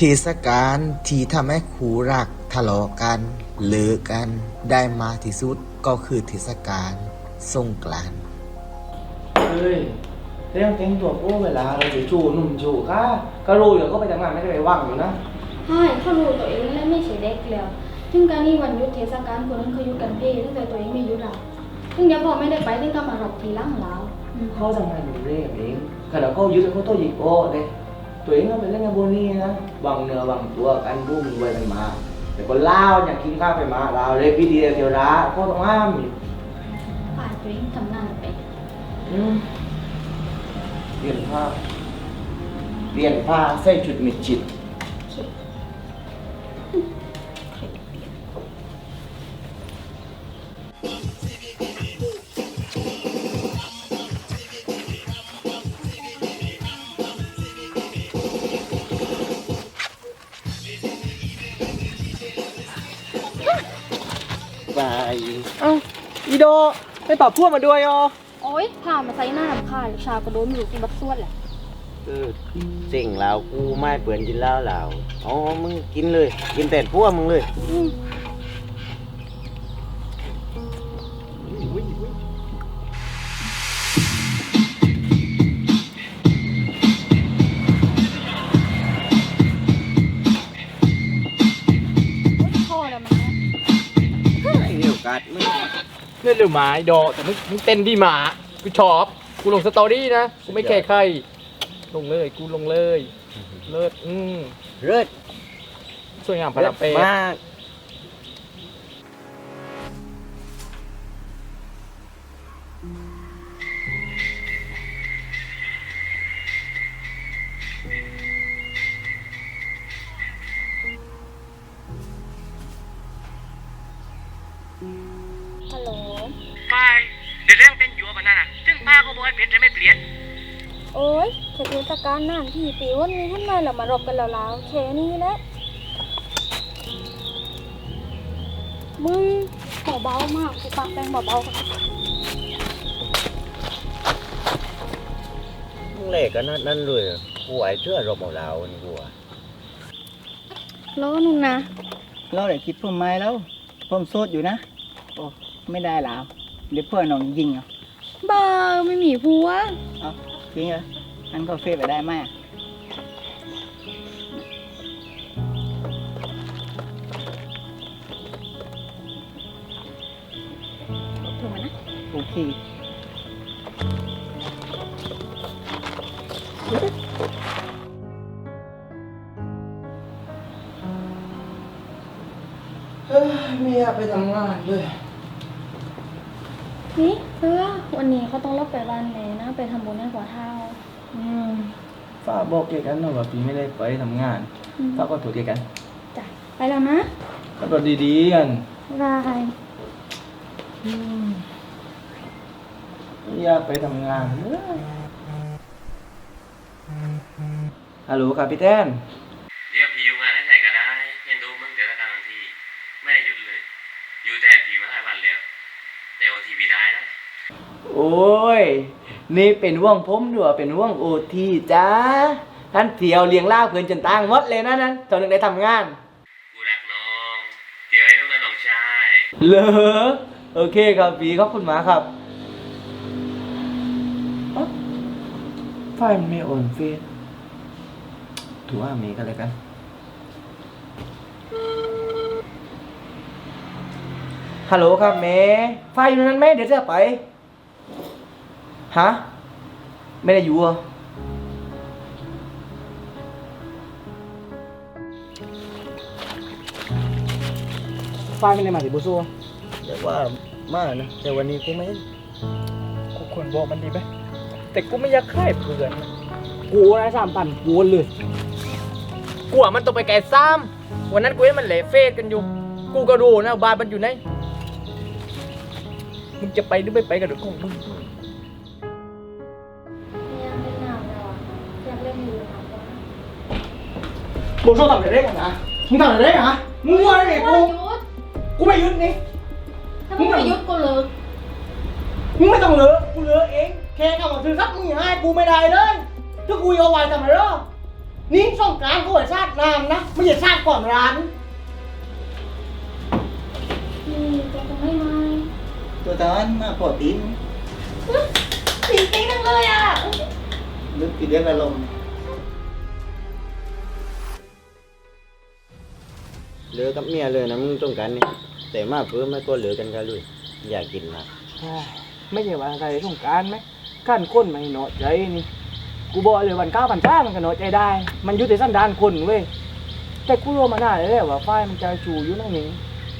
เทศกาลที่ทำให้คู่รักทะเลาะกันเลิกกันได้มากที่สุดก็คือเทศกาลสงกรานต์เฮ้ยเรื่องแต่งตัวโอ้เวลาเราจะชูหนุ่มชูค่ะก็รู้อยู่ก็ไปทำงานไม่ได้ไปว่างอยู่นะใช่เขารู้ตัวเองและไม่ใช่เด็กแล้วถึงการนี้วันหยุดเทศกาลคนนั้นเขาหยุดกันเพ่ตั้งแต่ตัวเองไม่หยุดอะถึงเดี๋ยวพอไม่ได้ไปถึงก็มารบทีหลังแล้วอืมเขาทำงานอยู่เรื่อยเองขณะเขายึดเขาตัวหยิบโอ้เลย ตัวเองก็เป็นเรื่องงานบุญนี่นะวางเนื้อวางตัวกันบุ้มรวยกันมา แต่คนเล่าวอยากกินข้าวไปมาเราเลยพี่ดีเดียวร้าเขาต้องห้ามอยู่ฝ่ายตัวเองทำงานไปอืมเปลี่ยนผ้าเปลี่ยนผ้าใส่ชุดมิดชิด เคไปเอ้าอีโดไม่ตอบพวกมาด้วยอ๋อโอ๊ยพามาใส่หน้าค่ะลูกชาวก็โดนอยู่ที่บักส่วนแหละเออสิ่งเรากูไม่เปื่อนกินเหล้าเราอ๋อมึงกินเลย กินแต่พวกมึงเลย อืม ดียวกัดมึงเล่นหรือหมาไอ้ดอกแต่มึงมึงเต้นดีหมากูชอบกูลงสตอรี่นะกูไม่แคร์ใครลงเลยกูลงเลย เลิศอืมเลิศสวยงามพเลิลัศงเปมาก ฮัลโหลไปเดี๋ยวเรื่องเต้นยัวปะนั่นน่ะซึ่งป้าก็บอกให้เปลี่ยนจะไม่เปลี่ยนโอ๊ยเทศกาลนานที่ปีวันนี้ท่านมาแล้วมารบกันแล้วแล้วแค่นี้แหละ มึงเบาๆมากกูปากแปลงเบาๆมึงเล่กันนั่นนั่นเลยเหรอกูไอ้เชื่อรบของเรานี่กูอะแล้วนุ่นนะเราได้คิดผมไหมแล้วผมโสดอยู่นะ โอ้ ไม่ได้แล้วเดี๋ยวเพื่อนน้องยิงเอาบ้าไม่มีผัว เอาจริงเหรออันก็เฟซไปได้ไหมอะถูกไหมนะ โอเคเฮ้ยไม่อยากไปทำงานเลย นี่เพื่อวันนี้เขาต้องรับไปบ้านเลยนะ ไปทำบุญให้หัวเท้าอืมฝ้าบอกเกี่ยวกันนะว่าพี่ไม่ได้ไปทำงานอืม ฝ้าก็ถูกเกี่ยวกันจ้ะไปแล้วนะก็ตัวดีๆกันบายไม่อยากไปทำงานเลยฮัลโหลครับพี่แต้น ได้นะโอ้ย นี่เป็นว่องผมด้วยเป็นว่องโอทีจ้าท่านเที่ยวเลี้ยงล่าเพื่อนจนตังหมดเลยนะนั้นตอนนึงได้ทำงาน กูรักน้องเดี๋ยวให้น้องและน้องชายเหรอโอเคครับพี่ขอบคุณมากครับอ๊ะไฟมันไม่โอนเฟซถือว่ามีกันเลยกัน ฮัลโหลครับแม่ไฟอยู่นั้นไหมเดี๋ยวจะไป ฮะ ไม่ได้อยู่เหรอไฟไม่ได้มาถึงบุซูแต่ว่ามานะ แต่วันนี้กูไม่ กูควรบอกมันดีไหม แต่กูไม่อยากค่ายเพื่อนนะกูนะสามพันกูเลย กูอะมันต้องไปแก่ซ้ำวันนั้นกูเห็นมันเหละเฟซกันอยู่ กูก็รู้นะบ้านมันอยู่ไหน มึงจะไปหรือไม่ไปกันเดี๋ยวของมึงอยากเล่นน้ำแล้วอะอยากเล่นอยู่น้ำก่อนนะบุซูทำอะไรได้กันนะมึงทำอะไรได้กันฮะมึงว่าอะไรเนี่ยเฮ้กูยหยุดกูไม่ยึดนี่ ถ้ามึงไม่หยุดกูเลิกมึงไม่ต้องเหลือกูเหลือเอง แค่คำว่าซื้อซักมึงอย่าให้กูไม่ได้เลย ถ้ากูเอาไว้ทำไมล่ะนี่สงกรารก็เหมือนชาติน้ำนะไม่ใช่ชาติก่อนร้าน นี่จะจะไม่มา ตัวตอนมาปอตีนจริงจริงจังเลยอะนึกติดเรื่องอารมณ์เหลือกับเมียเลยนะมึงต้องการนี่แต่มาเพิ่มไม่ก็เหลือกันกันเลยอยากกินนะไม่ใช่ว่าอะไรสงกรารไหมขั้นคนไม่เนาะใจนี่กูบอกเลยวันก้าวพันช้ามันก็เนาะใจได้ มันอยุติสันดานคนเว้ยแต่กูรู้มาหน้าเลยแหละว่าฝ้ายมันใจชูอยู่นั่นเอง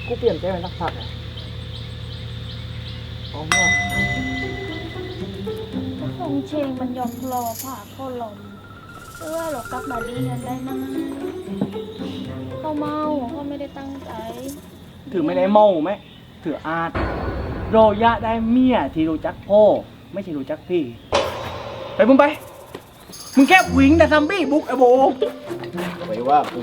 กูเปลี่ยนใจมันสักพักอะ เอาว่าคงเชงมันยอมรอผ่าเข้าลมเพื่อหรอกกลับมาดีกันได้นะเขาเมาเขาไม่ได้ตั้งใจ ถือไม่ได้เมาไหมถืออาจโรยะได้เมียที่รู้จักพ่อไม่ใช่รู้จักพี่ ไปมึงไป มึงแค่วิ่งแต่ซัมบี้บุกไอ้โบไปว่ากู